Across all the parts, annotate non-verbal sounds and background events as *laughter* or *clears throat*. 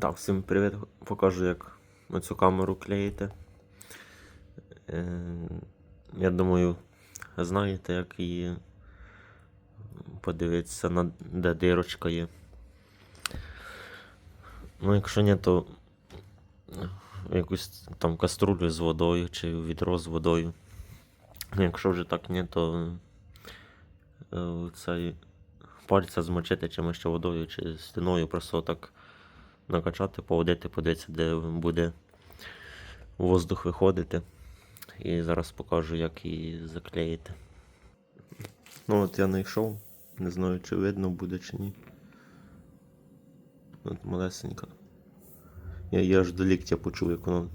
Так, всім привіт. Покажу, як цю камеру клеїти. Е, Я думаю, знаєте, як її подивитися, на де дирочка є. Ну, якщо ні, то якусь там каструлю з водою чи відро з водою. Якщо вже так ні, то е, цей пальця змочити чимось водою чи стіною, просто так накачати, поводити, подивитися, де буде воздух виходити. І зараз покажу, як її заклеїти. Ну от я знайшов. Не знаю, чи видно буде, чи ні. От малесенька. Я її аж до ліктя почув, як воно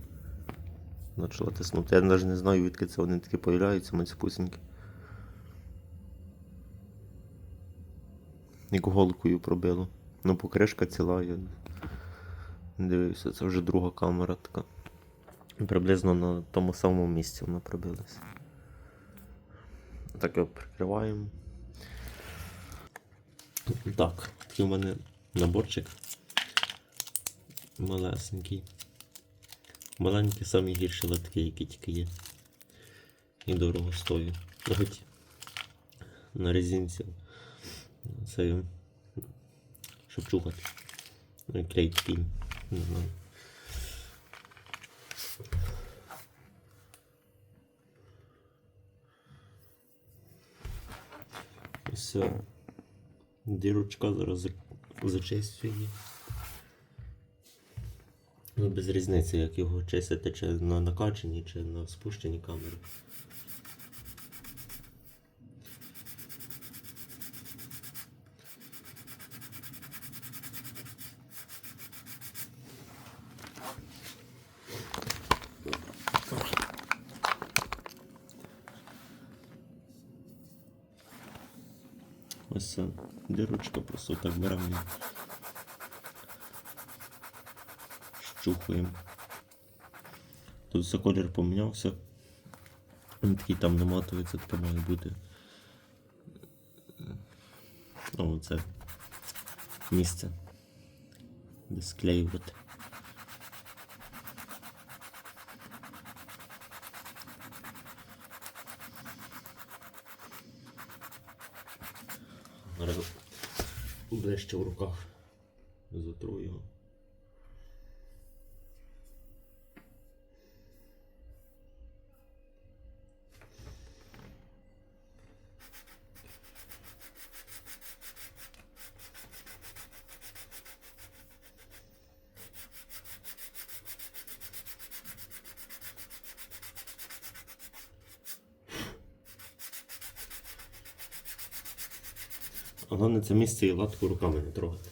почало тиснути. Я навіть не знаю, відки це вони такі появляються, мацьпусінькі. Як голкою пробило. Ну, покришка ціла, я дивився, це вже друга камера така. Приблизно на тому самому місці вона пробилася. Так його прикриваємо. Так, такий у мене наборчик. Малесенький. Маленькі самі гірші латки, які тільки є. І дорого стоїть. Хоч на резинці. Це щоб чухати. Ну клей не знаю. Все. Дірочка зараз за- зачистю її. Ну, без різниці, як його чистити, чи на накачанні, чи на спущенні камери. Ось ця дирочка, просто так беремо. і Щухаємо. Тут все колір помінявся. Він такий там наматується, тепер має бути. О, це місце. Де склеювати. Зараз ближче в руках затру його. А головне це місце і латку руками не трогати.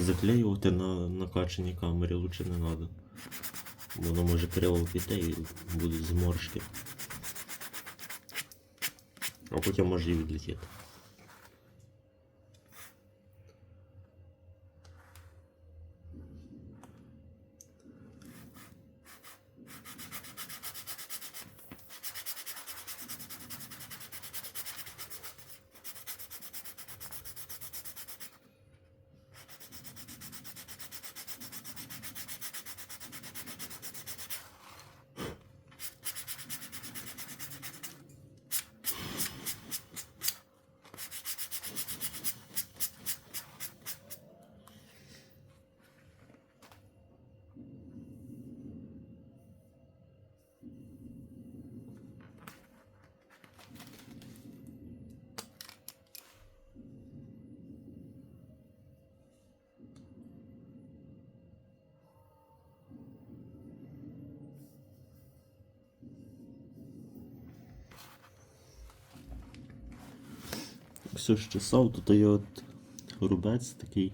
Заклеювати на накачаній камері лучше не треба. Воно може криво піти і будуть зморшки. А потім може і відлетіти. Все щесав, тут є от рубець такий.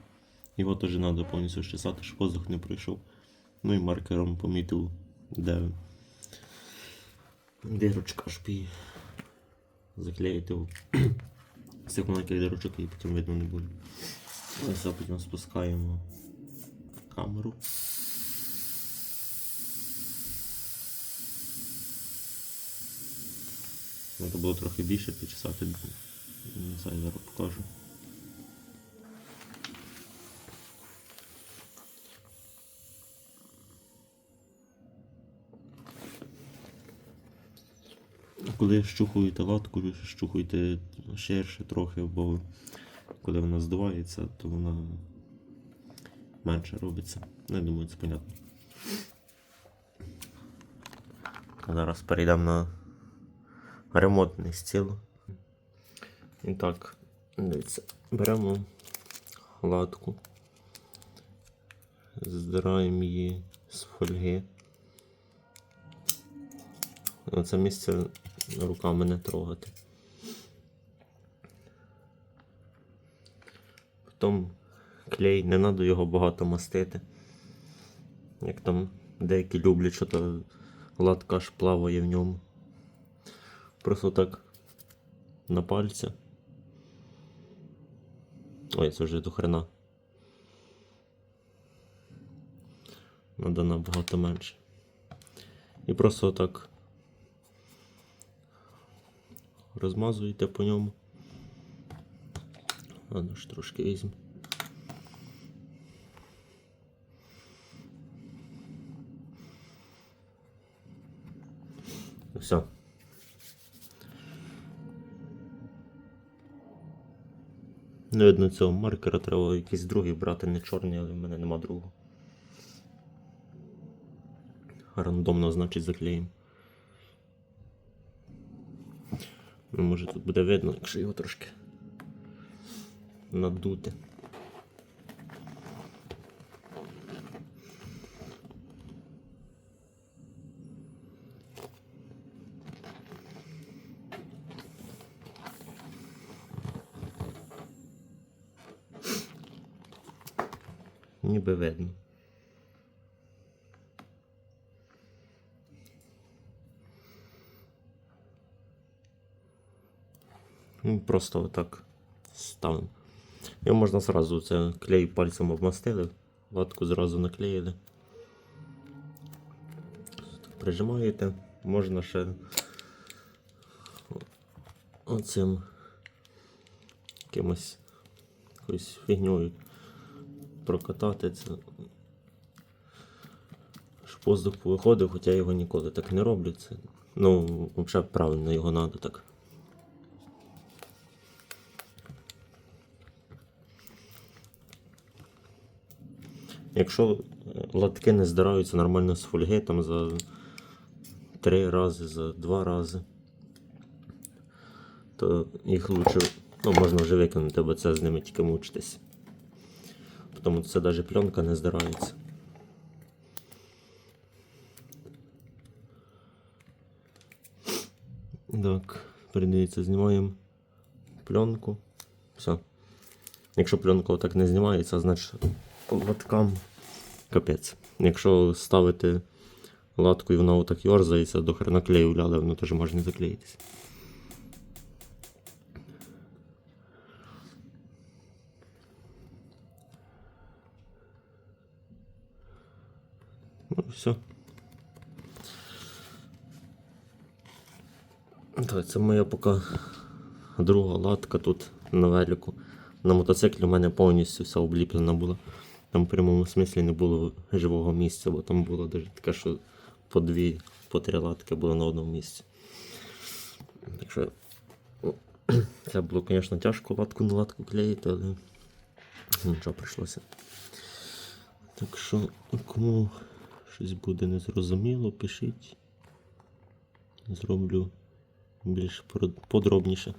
Його теж треба повністю щесати, щоб воздух не пройшов. Ну і маркером помітив, де дирочка щоб її заклеїти в *clears throat* маленьких дирочок і потім видно не буде. Ось а потім спускаємо камеру. Треба було трохи більше підчесати. Не зараз покажу. Коли щухуєте латку, щухуйте ширше трохи, бо коли вона здувається, то вона менше робиться. Ну, я думаю, це понятно. Зараз перейдемо на ремонтний стіл. І так, дивіться, беремо латку, здираємо її з фольги. Оце місце руками не трогати. Потім клей, не треба його багато мастити. Як там деякі люблять, що то латка аж плаває в ньому. Просто так на пальця. Ой, це вже до хрена. Надо набагато менше. І просто отак розмазуєте по ньому. Ладно ж трошки візьму. Все. Не видно цього маркера, треба якийсь другий брати, не чорний, але в мене нема другого. Рандомно, значить, заклеїмо. Ну, може тут буде видно, якщо його трошки надути. Ніби видно. Ну, Просто отак ставимо. Його можна зразу це клей пальцем обмастили, латку зразу наклеїли. Прижимаєте, можна ще оцим якимось якоюсь фігньою прокатати це. Щоб воздух повиходив, хоча я його ніколи так не роблю. Це, ну, взагалі правильно його треба так. Якщо е, латки не здираються нормально з фольги, там за три рази, за два рази, то їх лучше ну, можна вже викинути, бо це з ними тільки мучитись. Тому це навіть пленка не здирається. Так, передається, знімаємо пленку. Все. Якщо пленка отак не знімається, значить латкам капець. Якщо ставити латку і вона отак йорзається, до хрена клею ляде, воно теж може не заклеїтися. Все. Так, це моя поки друга латка тут на велику. На мотоциклі у мене повністю вся обліплена була. Там в прямому смислі не було живого місця, бо там було даже таке, що по дві, по три латки було на одному місці. Так що *clears throat* це було, звісно, тяжко латку на латку клеїти, але нічого прийшлося. Так що, кому щось буде незрозуміло, пишіть. Зроблю більш подробніше.